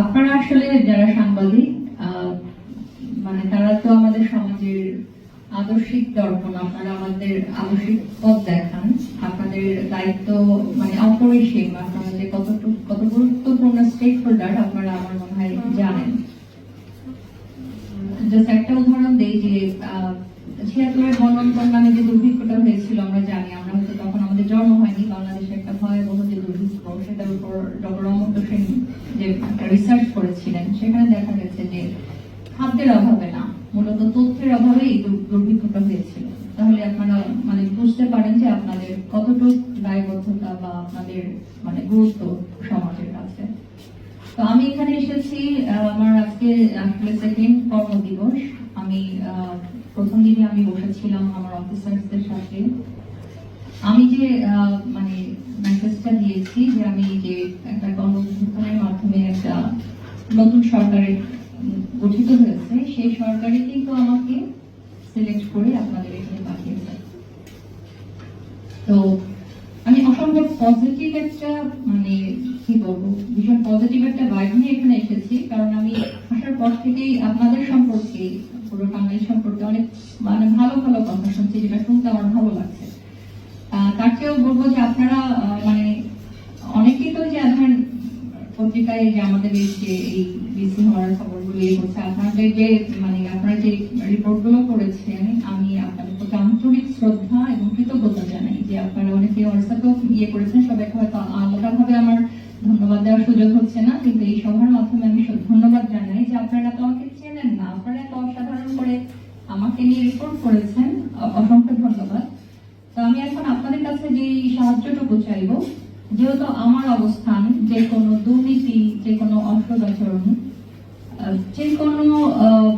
আপনারা আসলে যারা সাংবাদিক মানে তারা তো আমাদের সমাজের আদর্শিক দর্পণ, আপনারা আমাদের আদর্শিক পথ দেখান, আপনাদের দায়িত্ব মানে অপরিসীম কতটুকু, কত গুরুত্বপূর্ণ স্টেক হোল্ডার আপনারা আমার মনে হয় জানেন। একটা উদাহরণ দেই যে ছিয়াত্তরের বনন্তর নামে যে দুর্ভিক্ষটা হয়েছিল, আমরা জানি, আমরা হয়তো তখন আমাদের জন্ম হয়নি, বাংলাদেশে একটা ভয়াবহ সেটার উপর ডক্টর রমন্ত সেন যে একটা রিসার্চ করেছিলেন, সেখানে দেখা গেছে যে খাদ্যের অভাবে না, মূলত তথ্যের অভাবে এই দুর্ভিক্ষটা হয়েছিল। তাহলে আপনারা মানে বুঝতে পারেন যে আপনাদের কতটুকু দায়বদ্ধতা বা আপনাদের মানে গুরুত্ব সমাজের কাছে। তো আমি এখানে এসেছি আমার আজকে আসলে সেকেন্ড কর্মদিবস। আমি প্রথম দিনে আমি বসেছিলাম আমার অফিসারদের সাথে। আমি যে মানে মেসেজটা দিয়েছি যে আমি যে একটা গণঅভ্যুত্থানের মাধ্যমে একটা নতুন সরকারের গঠিত হয়েছে, সেই সরকারই কিন্তু আমাকে সিলেক্ট করে আপনাদের এখানে পাঠিয়েছে তো আমি অসম্ভব পজিটিভ একটা মানে কি বলব, ভীষণ পজিটিভ একটা ভাইব নিয়ে এখানে এসেছি, কারণ আমি আসার পর থেকেই আপনাদের সম্পর্কে, পুরো টাঙ্গাইল সম্পর্কে অনেক মানে ভালো ভালো কথা শুনছি, যেটা শুনতে আমার ভালো লাগছে। তার চেয়েও বলব যে আপনারা মানে অনেকেই তো যে এখন পত্রিকায় যে আমাদের যে এই বিসি হওয়ার খবরগুলো ইয়ে করছে আপনাদের যে মানে আপনারা যে রিপোর্টগুলো করেছেন, আমি আপনাদের প্রতি আন্তরিক শ্রদ্ধা এবং কৃতজ্ঞতা জানাই যে আপনারা অনেকে হোয়াটসঅ্যাপেও ইয়ে করেছেন, সবাইকে হয়তো আলাদা ভাবে আমার ধন্যবাদ দেওয়ার সুযোগ হচ্ছে না, কিন্তু এই সভার মাধ্যমে আমি ধন্যবাদ জানাই যে আপনারা তো আমাকে চেনেন না আপনারা এত অসাধারণ করে আমাকে নিয়ে রিপোর্ট করেছেন অ- অসংখ্য ধন্যবাদ তো আমি এখন আপনাদের কাছে যে সাহায্যটুকু চাইব, যেহেতু আমার অবস্থান যে কোনো দুর্নীতি যে কোনো অসদাচরণ যে কোনো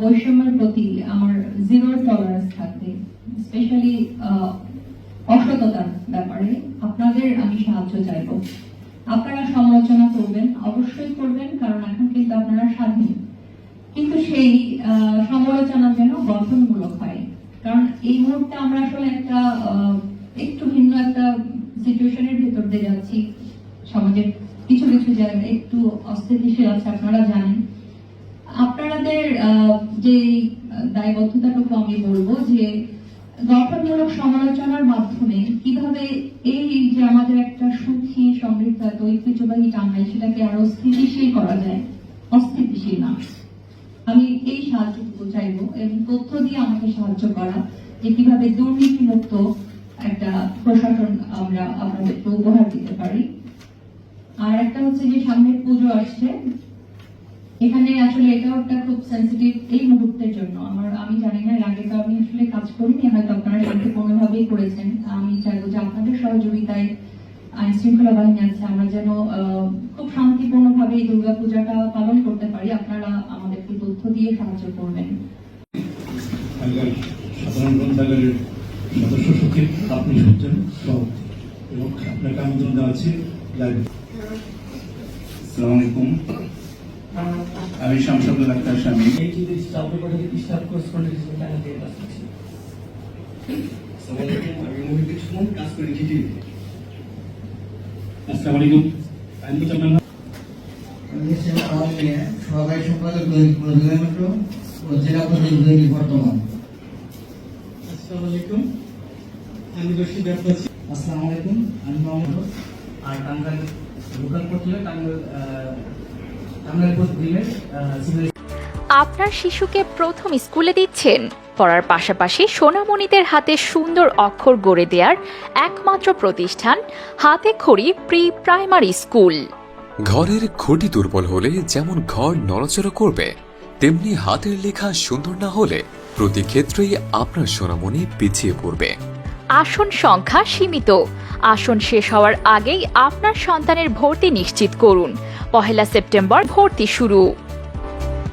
বৈষম্যের প্রতি আমার জিরো টলারেন্স থাকবে স্পেশালি অসততার ব্যাপারে। আপনাদের আমি সাহায্য চাইব। আপনারা সমালোচনা করবেন, অবশ্যই করবেন, কারণ এখন কিন্তু আপনারা স্বাধীন। কিন্তু সেই সমালোচনা যেন গঠনমূলক হয়, কারণ এই মুহূর্তে আমরা আসলে একটা একটু ভিন্ন একটা সিচুয়েশনের ভিতর দিয়ে যাচ্ছি। সমাজের কিছু কিছু জায়গায় একটু অস্থিতিশীল আছে, আপনারা জানেন। আপনাদের যে দায়বদ্ধতাটুকু আমি বলব যে গঠনমূলক সমালোচনার মাধ্যমে কীভাবে এই যে আমাদের একটা সুখী, সমৃদ্ধ একটা ঐতিহ্যবাহী টাঙ্গাই সেটাকে আরও স্থিতিশীল করা যায়, অস্থিতিশীল না। আমি এই সাহায্যটুকু চাইব এবং তথ্য দিয়ে আমাকে সাহায্য করা যে কীভাবে দুর্নীতিমুক্ত একটা প্রশাসন আপনাদেরকে উপহার দিতে পারি। আর একটা হচ্ছে যে সামনে পুজো আসছে। এখানে আসলে এটাও একটা খুব সেন্সিটিভ এই মুহূর্তের জন্য। আমার, আমি জানি না আগে তো আমি আসলে কাজ করিনি, হয়তো আপনারা শান্তিপূর্ণভাবেই করেছেন। আমি চাইব যে আপনাদের সহযোগিতায় আইন শৃঙ্খলা বাহিনী আছে, আমরা যেন খুব শান্তিপূর্ণভাবে এই দুর্গাপূজাটা পালন করতে পারি। আপনারা আমাদেরকে তথ্য দিয়ে সাহায্য করবেন। সাধারণ গ্রন্থাগারের সদস্য সচিব, আপনি এবং আপনাকে আমন্ত্রণ দেওয়া আছে লাইভ। আসসালামু আলাইকুম। আমি শামসাদুল আক্তার স্বামী। আসসালামু আলাইকুম আইন মুজাম্মেল বাংলাদেশের আওয়ামী লীগের সহকারী সম্পাদক দৈনিক প্রতিনিধিত্ব ও জেলা প্রতিনিধি দৈনিক বর্তমান। আসসালামু আলাইকুম। আমি রশিদ আব্বাসি আসসালামু আলাইকুম আমি মোহাম্মদ আর টাঙ্গাইল লোকাল পত্রিকা টাঙ্গাইল আহ, টাঙ্গাইল পত্রিকার সিভিল আপনার শিশুকে প্রথম স্কুলে দিচ্ছেন। পড়ার পাশাপাশি সোনামণিদের হাতে সুন্দর অক্ষর গড়ে দেওয়ার একমাত্র প্রতিষ্ঠান হাতে খড়ি প্রি প্রাইমারি স্কুল। ঘরের খুঁটি দুর্বল হলে যেমন ঘর নড়াচড়া করবে তেমনি হাতের লেখা সুন্দর না হলে প্রতি ক্ষেত্রেই আপনার সোনামণি পিছিয়ে পড়বে। আসন সংখ্যা সীমিত। আসন শেষ হওয়ার আগেই আপনার সন্তানের ভর্তি নিশ্চিত করুন। পহেলা সেপ্টেম্বর ভর্তি শুরু।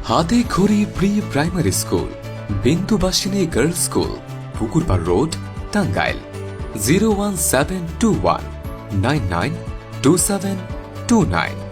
হাতে খড়ি pre primary school, Bindubasini girls school, Pukurpar road, Tangail. Zero one seven two one, nine nine two seven two nine.